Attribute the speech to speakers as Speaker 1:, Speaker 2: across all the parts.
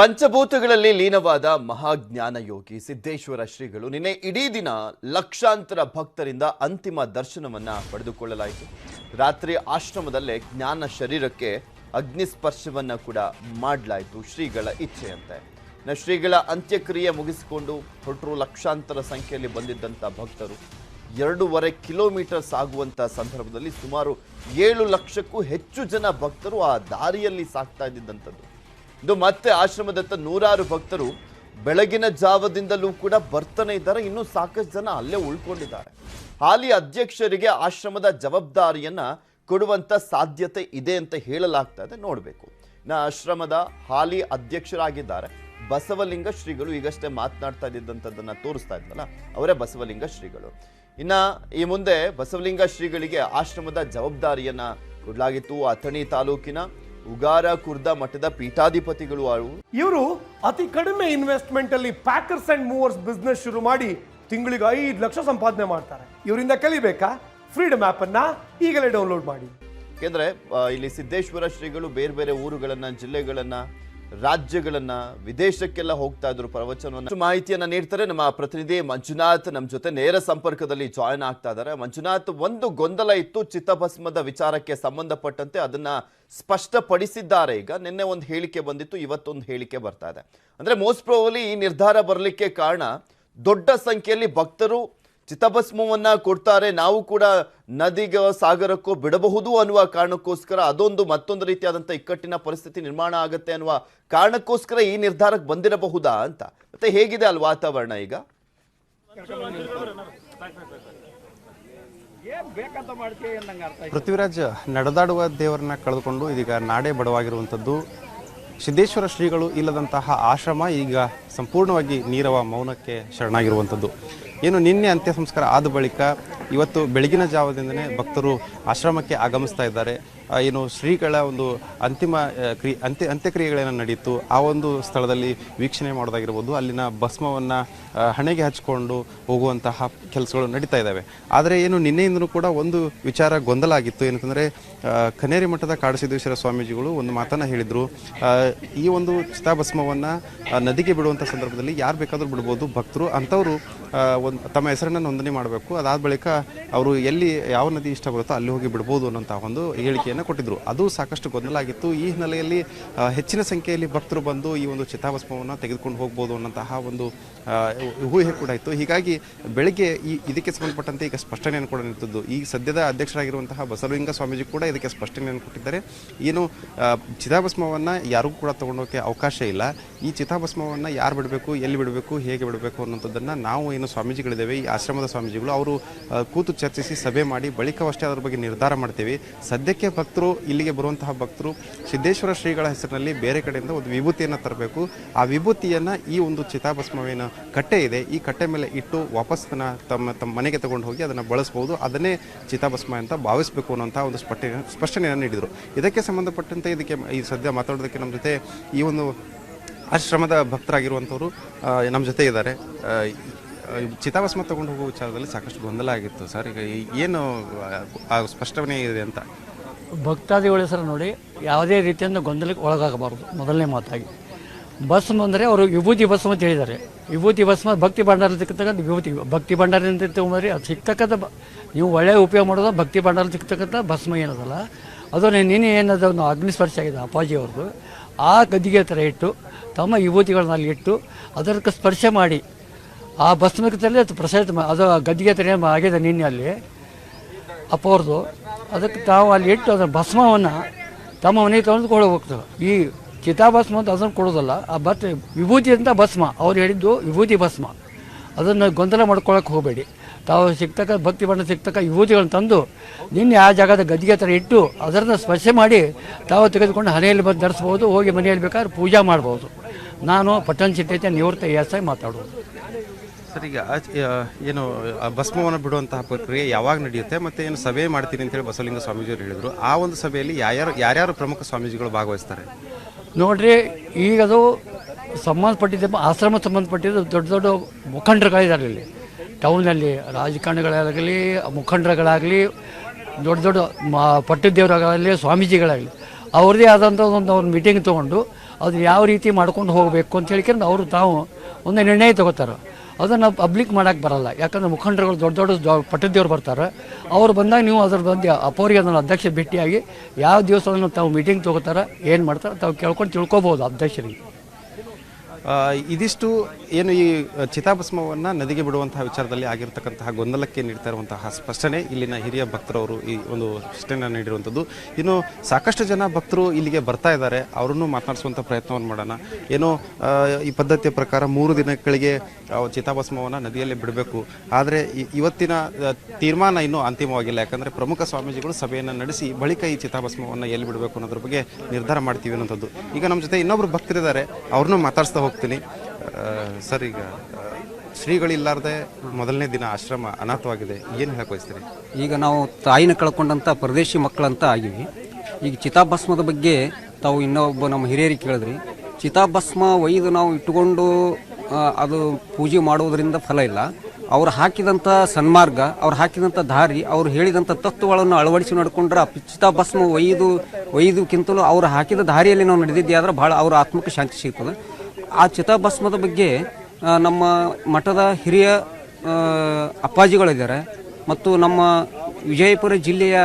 Speaker 1: ಪಂಚಭೂತಗಳಲ್ಲಿ ಲೀನವಾದ ಮಹಾಜ್ಞಾನ ಯೋಗಿ ಸಿದ್ದೇಶ್ವರ ಶ್ರೀಗಳು ನಿನ್ನೆ ಇಡೀ ದಿನ ಲಕ್ಷಾಂತರ ಭಕ್ತರಿಂದ ಅಂತಿಮ ದರ್ಶನವನ್ನ ಪಡೆದುಕೊಳ್ಳಲಾಯಿತು. ರಾತ್ರಿ ಆಶ್ರಮದಲ್ಲೇ ಜ್ಞಾನ ಶರೀರಕ್ಕೆ ಅಗ್ನಿಸ್ಪರ್ಶವನ್ನ ಕೂಡ ಮಾಡಲಾಯಿತು ಶ್ರೀಗಳ ಇಚ್ಛೆಯಂತೆ. ಶ್ರೀಗಳ ಅಂತ್ಯಕ್ರಿಯೆ ಮುಗಿಸಿಕೊಂಡು ಹೊರಟರು ಲಕ್ಷಾಂತರ ಸಂಖ್ಯೆಯಲ್ಲಿ ಬಂದಿದ್ದಂಥ ಭಕ್ತರು. ಎರಡೂವರೆ ಕಿಲೋಮೀಟರ್ ಸಾಗುವಂತ ಸಂದರ್ಭದಲ್ಲಿ ಸುಮಾರು ಏಳು ಲಕ್ಷಕ್ಕೂ ಹೆಚ್ಚು ಜನ ಭಕ್ತರು ಆ ದಾರಿಯಲ್ಲಿ ಸಾಗ್ತಾ ಇದ್ದಿದ್ದಂಥದ್ದು. ಇದು ಮತ್ತೆ ಆಶ್ರಮದತ್ತ ನೂರಾರು ಭಕ್ತರು ಬೆಳಗಿನ ಜಾವದಿಂದಲೂ ಕೂಡ ಬರ್ತಾನೆ ಇದ್ದಾರೆ. ಇನ್ನೂ ಸಾಕಷ್ಟು ಜನ ಅಲ್ಲೇ ಉಳ್ಕೊಂಡಿದ್ದಾರೆ. ಹಾಲಿ ಅಧ್ಯಕ್ಷರಿಗೆ ಆಶ್ರಮದ ಜವಾಬ್ದಾರಿಯನ್ನ ಕೊಡುವಂತ ಸಾಧ್ಯತೆ ಇದೆ ಅಂತ ಹೇಳಲಾಗ್ತಾ ಇದೆ. ನೋಡಬೇಕು. ನಾ ಆಶ್ರಮದ ಹಾಲಿ ಅಧ್ಯಕ್ಷರಾಗಿದ್ದಾರೆ. ಬಸವಲಿಂಗ ಶ್ರೀಗಳು ಈಗಷ್ಟೇ ಮಾತನಾಡ್ತಾ ಇದ್ದಂಥದ್ದನ್ನ ತೋರಿಸ್ತಾ ಇದ್ವಲ್ಲ, ಅವರೇ ಬಸವಲಿಂಗ ಶ್ರೀಗಳು. ಇನ್ನು ಈ ಮುಂದೆ ಬಸವಲಿಂಗ ಶ್ರೀಗಳಿಗೆ ಆಶ್ರಮದ ಜವಾಬ್ದಾರಿಯನ್ನ ಕೊಡಲಾಗಿತ್ತು. ಅಥಣಿ ತಾಲೂಕಿನ ಉಗಾರ ಕುರ್ದ ಮಠದ ಪೀಠಾಧಿಪತಿಗಳು ಅವರು
Speaker 2: ಇವರು ಅತಿ ಕಡಿಮೆ ಇನ್ವೆಸ್ಟ್ಮೆಂಟ್ ಅಲ್ಲಿ ಪ್ಯಾಕರ್ಸ್ ಅಂಡ್ ಮೂವರ್ಸ್ ಬಿಸ್ನೆಸ್ ಶುರು ಮಾಡಿ ತಿಂಗಳಿಗೆ ಐದು ಲಕ್ಷ ಸಂಪಾದನೆ ಮಾಡ್ತಾರೆ. ಇವರಿಂದ ಕಲಿಬೇಕಾ? ಫ್ರೀಡಮ್ ಆಪ್ ಅನ್ನ ಈಗಲೇ ಡೌನ್ಲೋಡ್ ಮಾಡಿ.
Speaker 1: ಯಾಕೆಂದ್ರೆ ಇಲ್ಲಿ ಸಿದ್ದೇಶ್ವರ ಶ್ರೀಗಳು ಬೇರೆ ಬೇರೆ ಊರುಗಳನ್ನ ಜಿಲ್ಲೆಗಳನ್ನ ರಾಜ್ಯಗಳನ್ನ, ವಿದೇಶಕ್ಕೆಲ್ಲ ಹೋಗ್ತಾ ಇದ್ರು ಪ್ರವಚನವನ್ನು. ಮಾಹಿತಿಯನ್ನ ನೀಡ್ತಾರೆ ನಮ್ಮ ಪ್ರತಿನಿಧಿ ಮಂಜುನಾಥ್. ನಮ್ಮ ಜೊತೆ ನೇರ ಸಂಪರ್ಕದಲ್ಲಿ ಜಾಯಿನ್ ಆಗ್ತಾ ಇದ್ದಾರೆ ಮಂಜುನಾಥ್, ಒಂದು ಗೊಂದಲ ಇತ್ತು ಚಿತ್ತಭಸ್ಮದ ವಿಚಾರಕ್ಕೆ ಸಂಬಂಧಪಟ್ಟಂತೆ ಅದನ್ನ ಸ್ಪಷ್ಟಪಡಿಸಿದ್ದಾರೆ. ಈಗ ನಿನ್ನೆ ಒಂದು ಹೇಳಿಕೆ ಬಂದಿತ್ತು, ಇವತ್ತೊಂದು ಹೇಳಿಕೆ ಬರ್ತಾ ಇದೆ. ಅಂದ್ರೆ ಮೋಸ್ಟ್ ಪ್ರೋಬಲಿ ಈ ನಿರ್ಧಾರ ಬರಲಿಕ್ಕೆ ಕಾರಣ ದೊಡ್ಡ ಸಂಖ್ಯೆಯಲ್ಲಿ ಭಕ್ತರು ಚಿತ್ತಭಸ್ಮವನ್ನ ಕೊಡ್ತಾರೆ, ನಾವು ಕೂಡ ನದಿಗೆ, ಸಾಗರಕ್ಕೋ ಬಿಡಬಹುದು ಅನ್ನುವ ಕಾರಣಕ್ಕೋಸ್ಕರ ಅದೊಂದು ಮತ್ತೊಂದು ರೀತಿಯಾದಂಥ ಇಕ್ಕಟ್ಟಿನ ಪರಿಸ್ಥಿತಿ ನಿರ್ಮಾಣ ಆಗುತ್ತೆ ಅನ್ನುವ ಕಾರಣಕ್ಕೋಸ್ಕರ ಈ ನಿರ್ಧಾರಕ್ಕೆ ಬಂದಿರಬಹುದಾ ಅಂತ. ಮತ್ತೆ ಹೇಗಿದೆ ಅಲ್ಲಿ ವಾತಾವರಣ ಈಗ?
Speaker 3: ಪೃಥ್ವಿರಾಜ್, ನಡೆದಾಡುವ ದೇವರನ್ನ ಕಳೆದುಕೊಂಡು ಇದೀಗ ನಾಡೇ ಬಡವಾಗಿರುವಂಥದ್ದು. ಸಿದ್ದೇಶ್ವರ ಶ್ರೀಗಳು ಇಲ್ಲದಂತಹ ಆಶ್ರಮ ಈಗ ಸಂಪೂರ್ಣವಾಗಿ ನೀರವ ಮೌನಕ್ಕೆ ಶರಣಾಗಿರುವಂಥದ್ದು. ಏನು ನಿನ್ನೆ ಅಂತ್ಯ ಸಂಸ್ಕಾರ ಆದ ಬಳಿಕ ಇವತ್ತು ಬೆಳಗಿನ ಜಾವದಿಂದನೇ ಭಕ್ತರು ಆಶ್ರಮಕ್ಕೆ ಆಗಮಿಸ್ತಾ ಇದ್ದಾರೆ. ಏನು ಶ್ರೀಗಳ ಒಂದು ಅಂತಿಮ ಕ್ರಿ, ಅಂತ್ಯ, ಅಂತ್ಯಕ್ರಿಯೆಗಳನ್ನು ನಡೀತು. ಆ ಒಂದು ಸ್ಥಳದಲ್ಲಿ ವೀಕ್ಷಣೆ ಮಾಡೋದಾಗಿರ್ಬೋದು. ಅಲ್ಲಿನ ಭಸ್ಮವನ್ನು ಹಣೆಗೆ ಹಚ್ಕೊಂಡು ಹೋಗುವಂತಹ ಕೆಲಸಗಳು ನಡೀತಾ ಇದ್ದಾವೆ. ಆದರೆ ಏನು ನಿನ್ನೆಯಿಂದಲೂ ಕೂಡ ಒಂದು ವಿಚಾರ ಗೊಂದಲ ಆಗಿತ್ತು. ಏನಂತಂದರೆ ಕನೇರಿ ಮಠದ ಕಾಡಸಿದ್ದೇಶ್ವರ ಸ್ವಾಮೀಜಿಗಳು ಒಂದು ಮಾತನ್ನು ಹೇಳಿದರು. ಈ ಒಂದು ಚಿತಾಭಸ್ಮವನ್ನು ನದಿಗೆ ಬಿಡುವಂಥ ಸಂದರ್ಭದಲ್ಲಿ ಯಾರು ಬೇಕಾದರೂ ಬಿಡ್ಬೋದು. ಭಕ್ತರು ಅಂಥವರು ಒಂದು, ತಮ್ಮ ಹೆಸರನ್ನು ನೋಂದಣಿ ಮಾಡಬೇಕು. ಅದಾದ ಬಳಿಕ ಅವರು ಎಲ್ಲಿ ಯಾವ ನದಿ ಇಷ್ಟ ಬರುತ್ತೋ ಅಲ್ಲಿ ಹೋಗಿ ಬಿಡ್ಬೋದು ಅನ್ನೋಂಥ ಒಂದು ಹೇಳಿಕೆಯನ್ನು ಕೊಟ್ಟಿದ್ದರು ಅದು ಸಾಕಷ್ಟು ಗೊಂದಲ ಆಗಿತ್ತು. ಈ ಹಿನ್ನೆಲೆಯಲ್ಲಿ ಹೆಚ್ಚಿನ ಸಂಖ್ಯೆಯಲ್ಲಿ ಭಕ್ತರು ಬಂದು ಈ ಒಂದು ಚಿತಾಭಸ್ಮವನ್ನು ತೆಗೆದುಕೊಂಡು ಹೋಗ್ಬೋದು ಅನ್ನೋಂತಹ ಒಂದು ಊಹೆ ಕೂಡ ಇತ್ತು. ಹೀಗಾಗಿ ಬೆಳಗ್ಗೆ ಈ, ಇದಕ್ಕೆ ಸಂಬಂಧಪಟ್ಟಂತೆ ಈಗ ಸ್ಪಷ್ಟನೆಯನ್ನು ಕೂಡ ನೀಡುತ್ತಿದ್ದು ಈ ಸದ್ಯದ ಅಧ್ಯಕ್ಷರಾಗಿರುವಂತಹ ಬಸವಲಿಂಗ ಸ್ವಾಮೀಜಿ ಕೂಡ ಇದಕ್ಕೆ ಸ್ಪಷ್ಟನೆಯನ್ನು ಕೊಟ್ಟಿದ್ದಾರೆ. ಏನು ಚಿತಾಭಸ್ಮವನ್ನು ಯಾರಿಗೂ ಕೂಡ ತಗೊಂಡೋಕೆ ಅವಕಾಶ ಇಲ್ಲ. ಈ ಚಿತಾಭಸ್ಮವನ್ನು ಯಾರು ಬಿಡಬೇಕು, ಎಲ್ಲಿ ಬಿಡಬೇಕು, ಹೇಗೆ ಬಿಡಬೇಕು ಅನ್ನೋಂಥದ್ದನ್ನು ನಾವು ಏನು ಸ್ವಾಮೀಜಿಗಳಿದ್ದೇವೆ, ಈ ಆಶ್ರಮದ ಸ್ವಾಮೀಜಿಗಳು, ಅವರು ಕೂತು ಚರ್ಚಿಸಿ ಸಭೆ ಮಾಡಿ, ಬಳಿಕವಷ್ಟೇ ಅದರ ಬಗ್ಗೆ ನಿರ್ಧಾರ ಮಾಡ್ತೇವೆ. ಸದ್ಯಕ್ಕೆ ಭಕ್ತರು, ಇಲ್ಲಿಗೆ ಬರುವಂತಹ ಭಕ್ತರು ಸಿದ್ದೇಶ್ವರ ಶ್ರೀಗಳ ಹೆಸರಿನಲ್ಲಿ ಬೇರೆ ಕಡೆಯಿಂದ ಒಂದು ವಿಭೂತಿಯನ್ನು ತರಬೇಕು. ಆ ವಿಭೂತಿಯನ್ನು ಈ ಒಂದು ಚಿತಾಭಸ್ಮವೇನು ಕಟ್ಟೆ ಇದೆ. ಈ ಕಟ್ಟೆ ಮೇಲೆ ಇಟ್ಟು ವಾಪಸ್ ತಮ್ಮ ತಮ್ಮ ಮನೆಗೆ ತಗೊಂಡು ಹೋಗಿ ಅದನ್ನು ಬಳಸ್ಬೋದು. ಅದನ್ನೇ ಚಿತಾಭಸ್ಮ ಅಂತ ಭಾವಿಸಬೇಕು ಅನ್ನೋಂಥ ಒಂದು ಸ್ಪಷ್ಟ ಸ್ಪಷ್ಟನೆಯನ್ನು ನೀಡಿದರು. ಇದಕ್ಕೆ ಸಂಬಂಧಪಟ್ಟಂತೆ ಇದಕ್ಕೆ ಈ ಸದ್ಯ ಮಾತಾಡೋದಕ್ಕೆ ನಮ್ಮ ಜೊತೆ ಈ ಒಂದು ಆಶ್ರಮದ ಭಕ್ತರಾಗಿರುವಂಥವರು ನಮ್ಮ ಜೊತೆ ಇದ್ದಾರೆ. ಚಿತಾಭಸ್ಮ ತಗೊಂಡು ಹೋಗುವ ವಿಚಾರದಲ್ಲಿ ಸಾಕಷ್ಟು ಗೊಂದಲ ಆಗಿತ್ತು ಸರ್. ಈಗ ಏನು ಸ್ಪಷ್ಟನೆ ಇದೆ ಅಂತ?
Speaker 4: ಭಕ್ತಾದಿಗಳ ಹೆಸರು ನೋಡಿ ಯಾವುದೇ ರೀತಿಯಿಂದ ಗೊಂದಲಕ್ಕೆ ಒಳಗಾಗಬಾರ್ದು. ಮೊದಲನೇ ಮಾತಾಗಿ. ಭಸ್ಮ ಅಂದರೆ ಅವರು ವಿಭೂತಿ ಭಸ್ಮ ಅಂತ ಹೇಳಿದ್ದಾರೆ. ವಿಭೂತಿ ಭಸ್ಮ ಭಕ್ತಿ ಭಂಡಾರ ಸಿಗ್ತಕ್ಕಂಥ ವಿಭೂತಿ. ಭಕ್ತಿ ಭಂಡಾರದಿಂದ ತೊಗೊಂಡ್ರಿ ಅದು ಸಿಗ್ತಕ್ಕಂಥ ನೀವು ಒಳ್ಳೆಯ ಉಪಯೋಗ ಮಾಡೋದು ಭಕ್ತಿ ಭಂಡಾರ ಸಿಗ್ತಕ್ಕಂಥ ಭಸ್ಮ ಏನದಲ್ಲ? ಅದು ನಿನ್ನೆ ಏನದ ಒಂದು ಅಗ್ನಿಸ್ಪರ್ಶ ಆಗಿದೆ ಅಪ್ಪಾಜಿ ಅವ್ರದ್ದು. ಆ ಗದ್ದಿಗೆ ಥರ ಇಟ್ಟು, ತಮ್ಮ ವಿಭೂತಿಗಳನ್ನ ಅಲ್ಲಿ ಇಟ್ಟು, ಅದಕ್ಕೆ ಸ್ಪರ್ಶ ಮಾಡಿ. ಆ ಭಸ್ಮಕದಲ್ಲಿ ಅದು ಪ್ರಸಾದ ಅದು ಗದ್ದಿಗೆ ಏನು ಆಗಿದೆ ನಿನ್ನೆ ಅಲ್ಲಿ? ಅಪ್ಪ ಅವ್ರದ್ದು. ಅದಕ್ಕೆ ತಾವು ಅಲ್ಲಿ ಇಟ್ಟು ಅದರ ಭಸ್ಮವನ್ನು ತಮ್ಮ ಮನೆಗೆ ತಂದುಕೊಂಡು ಹೋಗ್ತಾರೆ ಈ ಚಿತಾಭಸ್ಮ ಅಂತ ಅದನ್ನು ಕೊಡೋದಲ್ಲ ಆ ಭತ್ ವಿಭೂತಿ ಅಂತ ಭಸ್ಮ, ಅವ್ರು ಹೇಳಿದ್ದು ವಿಭೂತಿ ಭಸ್ಮ. ಅದನ್ನು ಗೊಂದಲ ಮಾಡ್ಕೊಳಕ್ಕೆ ಹೋಗಬೇಡಿ. ತಾವು ಸಿಗ್ತಕ್ಕ, ಭಕ್ತಿ ಬಣ್ಣ ಸಿಗ್ತಕ್ಕ ವಿಭೂತಿಗಳನ್ನು ತಂದು ನಿನ್ನೆ ಆ ಜಾಗದ ಗದ್ದಿಗೆ ಥರ ಇಟ್ಟು ಅದರನ್ನು ಸ್ಪರ್ಶ ಮಾಡಿ ತಾವು ತೆಗೆದುಕೊಂಡು ಹನೆಯಲ್ಲಿ ಬಂದು ಧರಿಸ್ಬೋದು ಹೋಗಿ ಮನೆಯಲ್ಲಿ ಬೇಕಾದ್ರೆ ಪೂಜೆ ಮಾಡ್ಬೋದು. ನಾನು ಪಟ್ಟಣ ಸಿಟ್ಟೈತೆ ನಿವೃತ್ತ ಎಸ್ ಐ ಮಾತಾಡೋದು
Speaker 3: ಸರ್, ಈಗ ಏನು ಭಸ್ಮವನ್ನು ಬಿಡುವಂತಹ ಪ್ರಕ್ರಿಯೆ ಯಾವಾಗ ನಡೆಯುತ್ತೆ ಮತ್ತೆ ಏನು ಸಭೆ ಮಾಡ್ತೀನಿ ಅಂತೇಳಿ ಬಸವಲಿಂಗ ಸ್ವಾಮೀಜಿಯವರು ಹೇಳಿದರು. ಆ ಒಂದು ಸಭೆಯಲ್ಲಿ ಯಾರ್ಯಾರು ಯಾರ್ಯಾರು ಪ್ರಮುಖ ಸ್ವಾಮೀಜಿಗಳು ಭಾಗವಹಿಸ್ತಾರೆ?
Speaker 4: ನೋಡ್ರಿ, ಈಗ ಅದು ಸಂಬಂಧಪಟ್ಟಿದ್ದ, ಆಶ್ರಮ ಸಂಬಂಧಪಟ್ಟಿದ್ದು ದೊಡ್ಡ ದೊಡ್ಡ ಮುಖಂಡರುಗಳಿದ್ದಾರೆ ಇಲ್ಲಿ. ಟೌನಲ್ಲಿ ರಾಜಕಾರಣಿಗಳಾಗಲಿ, ಮುಖಂಡರುಗಳಾಗಲಿ, ದೊಡ್ಡ ದೊಡ್ಡ ಮಾ ಪಟ್ಟದೇವರಾಗಲಿ ಸ್ವಾಮೀಜಿಗಳಾಗಲಿ, ಅವ್ರದ್ದೇ ಆದಂಥ ಒಂದು ಅವ್ರ ಮೀಟಿಂಗ್ ತೊಗೊಂಡು ಅದು ಯಾವ ರೀತಿ ಮಾಡ್ಕೊಂಡು ಹೋಗಬೇಕು ಅಂತ ಹೇಳ್ಕೊಂಡು ಅವರು ತಾವು ಒಂದು ನಿರ್ಣಯ ತಗೋತಾರೆ. ಅದನ್ನು ಪಬ್ಲಿಕ್ ಮಾಡೋಕ್ಕೆ ಬರಲ್ಲ. ಯಾಕಂದ್ರೆ ಮುಖಂಡರುಗಳು ದೊಡ್ಡ ದೊಡ್ಡ ಪಟ್ಟದೇವ್ರು ಬರ್ತಾರೆ. ಅವ್ರು ಬಂದಾಗ ನೀವು ಅದ್ರ ಬಗ್ಗೆ ಅಪೋರಿಗೆ ಅದನ್ನು ಅಧ್ಯಕ್ಷ ಭೇಟಿಯಾಗಿ ಯಾವ ದಿವಸ ತಾವು ಮೀಟಿಂಗ್ ತೊಗೋತಾರೆ, ಏನು ಮಾಡ್ತಾರೆ ತಾವು ಕೇಳ್ಕೊಂಡು ತಿಳ್ಕೊಬೋದು ಅಧ್ಯಕ್ಷರಿಗೆ.
Speaker 3: ಇದಿಷ್ಟು ಏನು ಈ ಚಿತಾಭಸ್ಮವನ್ನು ನದಿಗೆ ಬಿಡುವಂತಹ ವಿಚಾರದಲ್ಲಿ ಆಗಿರತಕ್ಕಂತಹ ಗೊಂದಲಕ್ಕೆ ನೀಡ್ತಾ ಇರುವಂತಹ ಸ್ಪಷ್ಟನೆ ಇಲ್ಲಿನ ಹಿರಿಯ ಭಕ್ತರವರು ಈ ಒಂದು ಸ್ಪಷ್ಟನೆ ನೀಡಿರುವಂಥದ್ದು. ಇನ್ನು ಸಾಕಷ್ಟು ಜನ ಭಕ್ತರು ಇಲ್ಲಿಗೆ ಬರ್ತಾ ಇದ್ದಾರೆ. ಅವರನ್ನು ಮಾತನಾಡಿಸುವಂಥ ಪ್ರಯತ್ನವನ್ನು ಮಾಡೋಣ. ಏನೋ ಈ ಪದ್ಧತಿಯ ಪ್ರಕಾರ ಮೂರು ದಿನಗಳಿಗೆ ಚಿತಾಭಸ್ಮವನ್ನು ನದಿಯಲ್ಲಿ ಬಿಡಬೇಕು. ಆದರೆ ಇವತ್ತಿನ ತೀರ್ಮಾನ ಇನ್ನೂ ಅಂತಿಮವಾಗಿಲ್ಲ. ಯಾಕಂದರೆ ಪ್ರಮುಖ ಸ್ವಾಮೀಜಿಗಳು ಸಭೆಯನ್ನು ನಡೆಸಿ ಬಳಿಕ ಈ ಚಿತಾಭಸ್ಮವನ್ನು ಎಲ್ಲಿ ಬಿಡಬೇಕು ಅನ್ನೋದ್ರ ಬಗ್ಗೆ ನಿರ್ಧಾರ ಮಾಡ್ತೀವಿ ಅನ್ನೋಂಥದ್ದು. ಈಗ ನಮ್ಮ ಜೊತೆ ಇನ್ನೊಬ್ರು ಭಕ್ತರಿದ್ದಾರೆ. ಅವ್ರನ್ನೂ ಮಾತಾಡಿಸ್ತಾ ಹೋಗ್ತೀನಿ. ಸರ್, ಈಗ ಶ್ರೀಗಳಿಲ್ಲಾರ್ದೆ ಮೊದಲನೇ ದಿನ ಆಶ್ರಮ ಅನಾಥವಾಗಿದೆ. ಏನು ಹೇಳಕ್ ಬಯಸ್ತೀರಿ?
Speaker 5: ಈಗ ನಾವು ತಾಯಿನ ಕಳ್ಕೊಂಡಂಥ ಪರದೇಶಿ ಮಕ್ಕಳಂತ ಆಗಿವಿ. ಈಗ ಚಿತಾಭಸ್ಮದ ಬಗ್ಗೆ ತಾವು ಇನ್ನೊಬ್ಬ ನಮ್ಮ ಹಿರಿಯರಿಗೆ ಕೇಳಿದ್ರಿ. ಚಿತಾಭಸ್ಮ ಒಯ್ದು ನಾವು ಇಟ್ಟುಕೊಂಡು ಅದು ಪೂಜೆ ಮಾಡುವುದರಿಂದ ಫಲ ಇಲ್ಲ. ಅವ್ರು ಹಾಕಿದಂಥ ಸನ್ಮಾರ್ಗ, ಅವ್ರು ಹಾಕಿದಂಥ ದಾರಿ, ಅವ್ರು ಹೇಳಿದಂಥ ತತ್ವಗಳನ್ನು ಅಳವಡಿಸಿ ನಡ್ಕೊಂಡ್ರೆ ಆ ಚಿತಾಭಸ್ಮ ಒಯ್ದು ಒಯ್ದುಕ್ಕಿಂತಲೂ ಅವ್ರು ಹಾಕಿದ ದಾರಿಯಲ್ಲಿ ನಾವು ನಡೆದಿದ್ದೆ ಆದ್ರೆ ಭಾಳ ಅವ್ರ ಆತ್ಮಕ್ಕೆ ಶಾಂತಿ ಸಿಗ್ತದೆ. ಆ ಚಿತಾಭಸ್ಮದ ಬಗ್ಗೆ ನಮ್ಮ ಮಠದ ಹಿರಿಯ ಅಪ್ಪಾಜಿಗಳಿದ್ದಾರೆ. ಮತ್ತು ನಮ್ಮ ವಿಜಯಪುರ ಜಿಲ್ಲೆಯ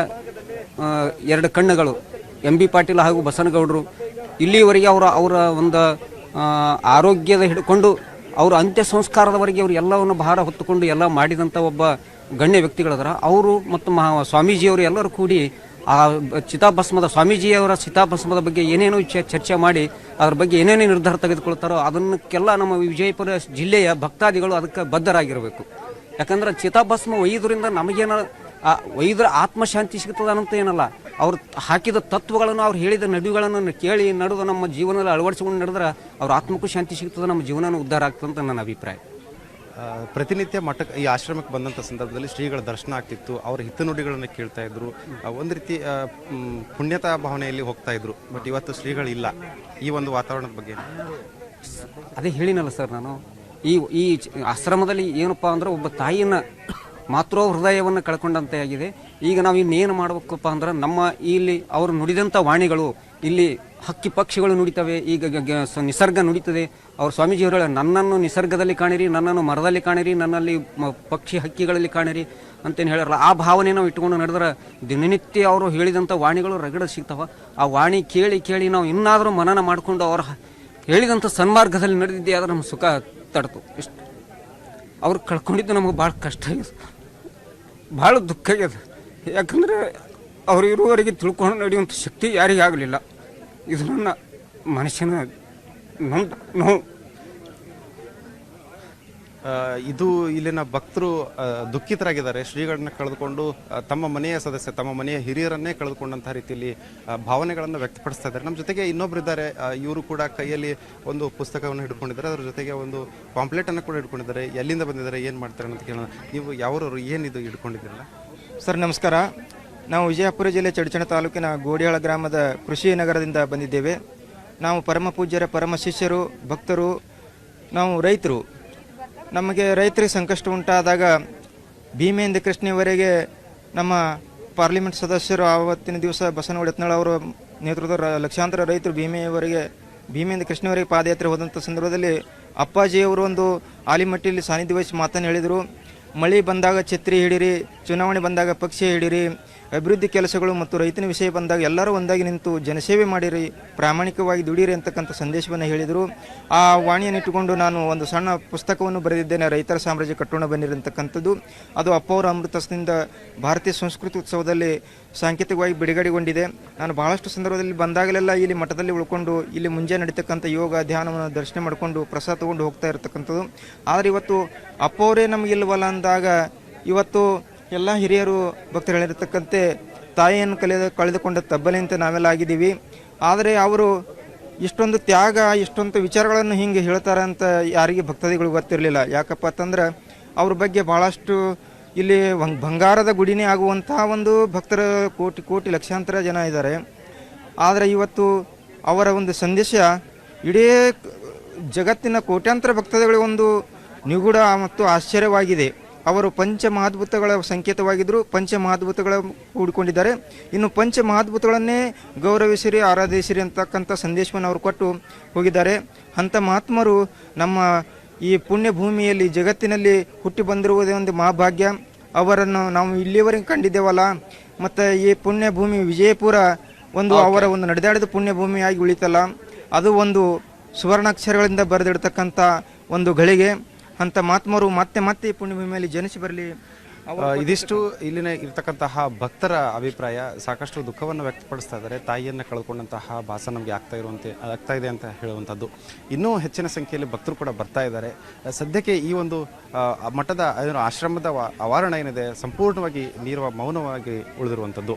Speaker 5: ಎರಡು ಕಣ್ಣುಗಳು, ಎಂ ಬಿ ಪಾಟೀಲ್ ಹಾಗೂ ಬಸನಗೌಡರು, ಇಲ್ಲಿವರೆಗೆ ಅವರ ಅವರ ಒಂದು ಆರೋಗ್ಯದ ಹಿಡ್ಕೊಂಡು, ಅವರ ಅಂತ್ಯ ಸಂಸ್ಕಾರದವರೆಗೆ ಅವರು ಎಲ್ಲವನ್ನು ಭಾರ ಹೊತ್ತುಕೊಂಡು ಎಲ್ಲ ಮಾಡಿದಂಥ ಒಬ್ಬ ಗಣ್ಯ ವ್ಯಕ್ತಿಗಳದಾರ ಅವರು ಮತ್ತು ಮಹಾ ಸ್ವಾಮೀಜಿಯವರು ಎಲ್ಲರೂ ಕೂಡಿ ಆ ಚಿತಾಭಸ್ಮದ ಸ್ವಾಮೀಜಿಯವರ ಚಿತಾಭಸ್ಮದ ಬಗ್ಗೆ ಏನೇನು ಚರ್ಚೆ ಮಾಡಿ, ಅದ್ರ ಬಗ್ಗೆ ಏನೇನೇ ನಿರ್ಧಾರ ತೆಗೆದುಕೊಳ್ತಾರೋ ಅದನ್ನಕ್ಕೆಲ್ಲ ನಮ್ಮ ವಿಜಯಪುರ ಜಿಲ್ಲೆಯ ಭಕ್ತಾದಿಗಳು ಅದಕ್ಕೆ ಬದ್ಧರಾಗಿರಬೇಕು. ಯಾಕಂದ್ರೆ ಚಿತಾಭಸ್ಮ ಒಯ್ಯೋದ್ರಿಂದ ನಮಗೇನ ಒಯ್ದ್ರ ಆತ್ಮಶಾಂತಿ ಸಿಗ್ತದೆ ಅಂತ ಏನಲ್ಲ. ಅವ್ರು ಹಾಕಿದ ತತ್ವಗಳನ್ನು ಅವ್ರು ಹೇಳಿದ ನಡುಗಳನ್ನು ಕೇಳಿ ನಡೆದು ನಮ್ಮ ಜೀವನದಲ್ಲಿ ಅಳವಡಿಸಿಕೊಂಡು ನಡೆದ್ರೆ ಅವ್ರ ಆತ್ಮಕ್ಕೂ ಶಾಂತಿ ಸಿಗ್ತದೆ, ನಮ್ಮ ಜೀವನನೂ ಉದ್ಧಾರ ಆಗ್ತದೆ ಅಂತ ನನ್ನ ಅಭಿಪ್ರಾಯ.
Speaker 3: ಪ್ರತಿನಿತ್ಯ ಮಠಕ್ಕೆ ಈ ಆಶ್ರಮಕ್ಕೆ ಬಂದಂಥ ಸಂದರ್ಭದಲ್ಲಿ ಶ್ರೀಗಳ ದರ್ಶನ ಆಗ್ತಿತ್ತು. ಅವರ ಹಿತನುಡಿಗಳನ್ನು ಕೇಳ್ತಾ ಇದ್ರು. ಒಂದು ರೀತಿ ಪುಣ್ಯತಾ ಭಾವನೆಯಲ್ಲಿ ಹೋಗ್ತಾ ಇದ್ರು. ಬಟ್ ಇವತ್ತು ಶ್ರೀಗಳಿಲ್ಲ. ಈ ಒಂದು ವಾತಾವರಣದ ಬಗ್ಗೆ?
Speaker 5: ಅದೇ ಹೇಳಿನಲ್ಲ ಸರ್ ನಾನು. ಈ ಈ ಆಶ್ರಮದಲ್ಲಿ ಏನಪ್ಪ ಅಂದ್ರೆ ಒಬ್ಬ ತಾಯಿಯನ್ನ ಮಾತೃ ಹೃದಯವನ್ನು ಕಳ್ಕೊಂಡಂತೆ ಆಗಿದೆ. ಈಗ ನಾವು ಇನ್ನೇನು ಮಾಡಬೇಕಪ್ಪ ಅಂದ್ರೆ ನಮ್ಮ ಇಲ್ಲಿ ಅವರು ನುಡಿದಂಥ ವಾಣಿಗಳು ಇಲ್ಲಿ ಹಕ್ಕಿ ಪಕ್ಷಿಗಳು ನುಡಿತವೆ, ಈಗ ನಿಸರ್ಗ ನುಡಿತದೆ. ಅವ್ರ ಸ್ವಾಮೀಜಿಯವರು ನನ್ನನ್ನು ನಿಸರ್ಗದಲ್ಲಿ ಕಾಣಿರಿ, ನನ್ನನ್ನು ಮರದಲ್ಲಿ ಕಾಣಿರಿ, ನನ್ನಲ್ಲಿ ಪಕ್ಷಿ ಹಕ್ಕಿಗಳಲ್ಲಿ ಕಾಣಿರಿ ಅಂತೇನು ಹೇಳಲ್ಲ ಆ ಭಾವನೆ ನಾವು ಇಟ್ಕೊಂಡು ನಡೆದ್ರೆ ದಿನನಿತ್ಯ ಅವರು ಹೇಳಿದಂಥ ವಾಣಿಗಳು ರಗಡ ಸಿಗ್ತವೆ. ಆ ವಾಣಿ ಕೇಳಿ ಕೇಳಿ ನಾವು ಇನ್ನಾದರೂ ಮನನ ಮಾಡಿಕೊಂಡು ಅವರು ಹೇಳಿದಂಥ ಸನ್ಮಾರ್ಗದಲ್ಲಿ ನಡೆದಿದ್ದೆ ಆದರೆ ನಮ್ಮ ಸುಖ ತಡತು. ಇಷ್ಟು. ಅವ್ರು ಕಳ್ಕೊಂಡಿದ್ದು ನಮಗೆ ಭಾಳ ಕಷ್ಟ ಆಗಿದೆ ಭಾಳ ದುಃಖ ಆಗಿದೆ ಯಾಕಂದರೆ ಅವರು ಇರುವವರಿಗೆ ತಿಳ್ಕೊಂಡು ನಡೆಯುವಂಥ ಶಕ್ತಿ ಯಾರಿಗೆ ಆಗಲಿಲ್ಲ ಇದು ನನ್ನ ಮನುಷ್ಯನ ನೊಂದ ನೋವು
Speaker 3: ಇದು ಇಲ್ಲಿನ ಭಕ್ತರು ದುಃಖಿತರಾಗಿದ್ದಾರೆ. ಶ್ರೀಗಳನ್ನ ಕಳೆದುಕೊಂಡು ತಮ್ಮ ಮನೆಯ ಸದಸ್ಯ ತಮ್ಮ ಮನೆಯ ಹಿರಿಯರನ್ನೇ ಕಳೆದುಕೊಂಡಂತಹ ರೀತಿಯಲ್ಲಿ ಭಾವನೆಗಳನ್ನು ವ್ಯಕ್ತಪಡಿಸ್ತಾ ಇದ್ದಾರೆ. ನಮ್ಮ ಜೊತೆಗೆ ಇನ್ನೊಬ್ರು ಇದ್ದಾರೆ. ಇವರು ಕೂಡ ಕೈಯಲ್ಲಿ ಒಂದು ಪುಸ್ತಕವನ್ನು ಹಿಡ್ಕೊಂಡಿದ್ದಾರೆ. ಅದರ ಜೊತೆಗೆ ಒಂದು ಪಾಂಪ್ಲೆಟನ್ನು ಕೂಡ ಹಿಡ್ಕೊಂಡಿದ್ದಾರೆ. ಎಲ್ಲಿಂದ ಬಂದಿದ್ದಾರೆ ಏನು ಮಾಡ್ತಾರೆ ಅಂತ ಕೇಳೋಣ. ನೀವು ಯಾವ್ರವರು ಏನಿದು ಹಿಡ್ಕೊಂಡಿದ್ದೀರಲ್ಲ?
Speaker 6: ಸರ್ ನಮಸ್ಕಾರ. ನಾವು ವಿಜಯಪುರ ಜಿಲ್ಲೆ ಚಡಚಣ ತಾಲೂಕಿನ ಗೋಡಿಯಾಳ ಗ್ರಾಮದ ಕೃಷಿ ನಗರದಿಂದ ಬಂದಿದ್ದೇವೆ. ನಾವು ಪರಮ ಪೂಜ್ಯರ, ಪರಮ ಶಿಷ್ಯರು, ಭಕ್ತರು, ನಾವು ರೈತರು. ನಮಗೆ ರೈತರಿಗೆ ಸಂಕಷ್ಟ ಉಂಟಾದಾಗ ಭೀಮೆಯಿಂದ ಕೃಷ್ಣವರೆಗೆ ನಮ್ಮ ಪಾರ್ಲಿಮೆಂಟ್ ಸದಸ್ಯರು ಆವತ್ತಿನ ದಿವಸ ಬಸನಗೌಡ ಯತ್ನಾಳ್ ಅವರ ನೇತೃತ್ವದ ಲಕ್ಷಾಂತರ ರೈತರು ಭೀಮೆಯವರೆಗೆ, ಭೀಮೆಯಿಂದ ಕೃಷ್ಣವರೆಗೆ ಪಾದಯಾತ್ರೆ ಹೋದಂಥ ಸಂದರ್ಭದಲ್ಲಿ ಅಪ್ಪಾಜಿಯವರು ಒಂದು ಆಲಿಮಟ್ಟಿಯಲ್ಲಿ ಸಾನ್ನಿಧ್ಯ ವಹಿಸಿ ಮಾತನ್ನು ಹೇಳಿದರು. ಮಳೆ ಬಂದಾಗ ಛತ್ರಿ ಹಿಡಿರಿ, ಚುನಾವಣೆ ಬಂದಾಗ ಪಕ್ಷಿ ಹಿಡಿರಿ ಅಭಿವೃದ್ಧಿ ಕೆಲಸಗಳು ಮತ್ತು ರೈತನ ವಿಷಯ ಬಂದಾಗ ಎಲ್ಲರೂ ಒಂದಾಗಿ ನಿಂತು ಜನಸೇವೆ ಮಾಡಿರಿ, ಪ್ರಾಮಾಣಿಕವಾಗಿ ದುಡಿಯಿರಿ ಅಂತಕ್ಕಂಥ ಸಂದೇಶವನ್ನು ಹೇಳಿದರು. ಆ ವಾಣಿಯನ್ನು ಇಟ್ಟುಕೊಂಡು ನಾನು ಒಂದು ಸಣ್ಣ ಪುಸ್ತಕವನ್ನು ಬರೆದಿದ್ದೇನೆ, ರೈತರ ಸಾಮ್ರಾಜ್ಯ ಕಟ್ಟೋಣ ಬಂದಿರತಕ್ಕಂಥದ್ದು ಅದು ಅಪ್ಪವರ ಅಮೃತಸದಿಂದ ಭಾರತೀಯ ಸಂಸ್ಕೃತಿ ಉತ್ಸವದಲ್ಲಿ ಸಾಂಕೇತಿಕವಾಗಿ ಬಿಡುಗಡೆಗೊಂಡಿದೆ. ನಾನು ಬಹಳಷ್ಟು ಸಂದರ್ಭದಲ್ಲಿ ಬಂದಾಗಲೆಲ್ಲ ಇಲ್ಲಿ ಮಠದಲ್ಲಿ ಉಳ್ಕೊಂಡು ಇಲ್ಲಿ ಮುಂಜಾನೆ ನಡೀತಕ್ಕಂಥ ಯೋಗ, ಧ್ಯಾನವನ್ನು ದರ್ಶನ ಮಾಡಿಕೊಂಡು ಪ್ರಸಾದ ತಗೊಂಡು ಹೋಗ್ತಾ ಇರತಕ್ಕಂಥದ್ದು. ಆದರೆ ಇವತ್ತು ಅಪ್ಪೌರೇ ಅವರೇ ನಮಗಿಲ್ವಲ್ಲ ಅಂದಾಗ ಇವತ್ತು ಎಲ್ಲ ಹಿರಿಯರು ಭಕ್ತರು ಹೇಳಿರತಕ್ಕಂತೆ ತಾಯಿಯನ್ನು ಕಳೆದ ಕಳೆದುಕೊಂಡ ತಬ್ಬಲೆ ಅಂತ ನಾವೆಲ್ಲ ಆಗಿದ್ದೀವಿ. ಆದರೆ ಅವರು ಇಷ್ಟೊಂದು ತ್ಯಾಗ, ಇಷ್ಟೊಂದು ವಿಚಾರಗಳನ್ನು ಹಿಂಗೆ ಹೇಳ್ತಾರೆ ಅಂತ ಯಾರಿಗೆ ಭಕ್ತಾದಿಗಳು ಗೊತ್ತಿರಲಿಲ್ಲ. ಯಾಕಪ್ಪ ಅಂತಂದ್ರೆ ಅವ್ರ ಬಗ್ಗೆ ಭಾಳಷ್ಟು ಇಲ್ಲಿ ಬಂಗಾರದ ಗುಡಿನೇ ಆಗುವಂತಹ ಒಂದು ಭಕ್ತರ ಕೋಟಿ ಕೋಟಿ ಲಕ್ಷಾಂತರ ಜನ ಇದ್ದಾರೆ. ಆದರೆ ಇವತ್ತು ಅವರ ಒಂದು ಸಂದೇಶ ಇಡೀ ಜಗತ್ತಿನ ಕೋಟ್ಯಾಂತರ ಭಕ್ತಾದಿಗಳಿಗೆ ಒಂದು ನಿಗೂಢ ಮತ್ತು ಆಶ್ಚರ್ಯವಾಗಿದೆ. ಅವರು ಪಂಚಮಹಾದ್ಭುತಗಳ ಸಂಕೇತವಾಗಿದ್ದರು ಪಂಚಮಹಾದ್ಭುತಗಳ ಕೂಡಿಕೊಂಡಿದ್ದಾರೆ. ಇನ್ನು ಪಂಚಮಹಾದ್ಭುತಗಳನ್ನೇ ಗೌರವಿಸಿರಿ ಆರಾಧಿಸಿರಿ ಅಂತಕ್ಕಂಥ ಸಂದೇಶವನ್ನು ಅವರು ಕೊಟ್ಟು ಹೋಗಿದ್ದಾರೆ. ಅಂಥ ಮಹಾತ್ಮರು ನಮ್ಮ ಈ ಪುಣ್ಯ ಭೂಮಿಯಲ್ಲಿ ಜಗತ್ತಿನಲ್ಲಿ ಹುಟ್ಟಿ ಬಂದಿರುವುದೇ ಒಂದು ಮಹಾಭಾಗ್ಯ. ಅವರನ್ನು ನಾವು ಇಲ್ಲಿಯವರೆಗೆ ಕಂಡಿದ್ದೇವಲ್ಲ. ಮತ್ತು ಈ ಪುಣ್ಯ ಭೂಮಿ ವಿಜಯಪುರ ಒಂದು ಅವರ ಒಂದು ನಡೆದಾಡಿದ ಪುಣ್ಯ ಭೂಮಿಯಾಗಿ ಉಳಿತಲ್ಲ. ಅದು ಒಂದು ಸುವರ್ಣಾಕ್ಷರಗಳಿಂದ ಬರೆದಿಡ್ತಕ್ಕಂಥ ಒಂದು ಗಳಿಗೆ ಅಂತ ಮಹಾತ್ಮರು ಮತ್ತೆ ಮತ್ತೆ ಈ ಪುಣ್ಯಭೂಮಿಯಲ್ಲಿ ಜನಿಸಿ ಬರಲಿ
Speaker 3: ಇದಿಷ್ಟು ಇಲ್ಲಿನ ಇರ್ತಕ್ಕಂತಹ ಭಕ್ತರ ಅಭಿಪ್ರಾಯ ಸಾಕಷ್ಟು ದುಃಖವನ್ನು ವ್ಯಕ್ತಪಡಿಸ್ತಾ ಇದ್ದಾರೆ. ತಾಯಿಯನ್ನು ಕಳ್ಕೊಂಡಂತಹ ಭಾಸ ನಮಗೆ ಆಗ್ತಾ ಇರುವಂತೆ ಆಗ್ತಾ ಇದೆ ಅಂತ ಹೇಳುವಂಥದ್ದು. ಇನ್ನೂ ಹೆಚ್ಚಿನ ಸಂಖ್ಯೆಯಲ್ಲಿ ಭಕ್ತರು ಕೂಡ ಬರ್ತಾ ಇದ್ದಾರೆ. ಸದ್ಯಕ್ಕೆ ಈ ಒಂದು ಮಠದ ಏನು ಆಶ್ರಮದ ಆವರಣ ಏನಿದೆ ಸಂಪೂರ್ಣವಾಗಿ ನೀರುವ ಮೌನವಾಗಿ ಉಳಿದಿರುವಂಥದ್ದು.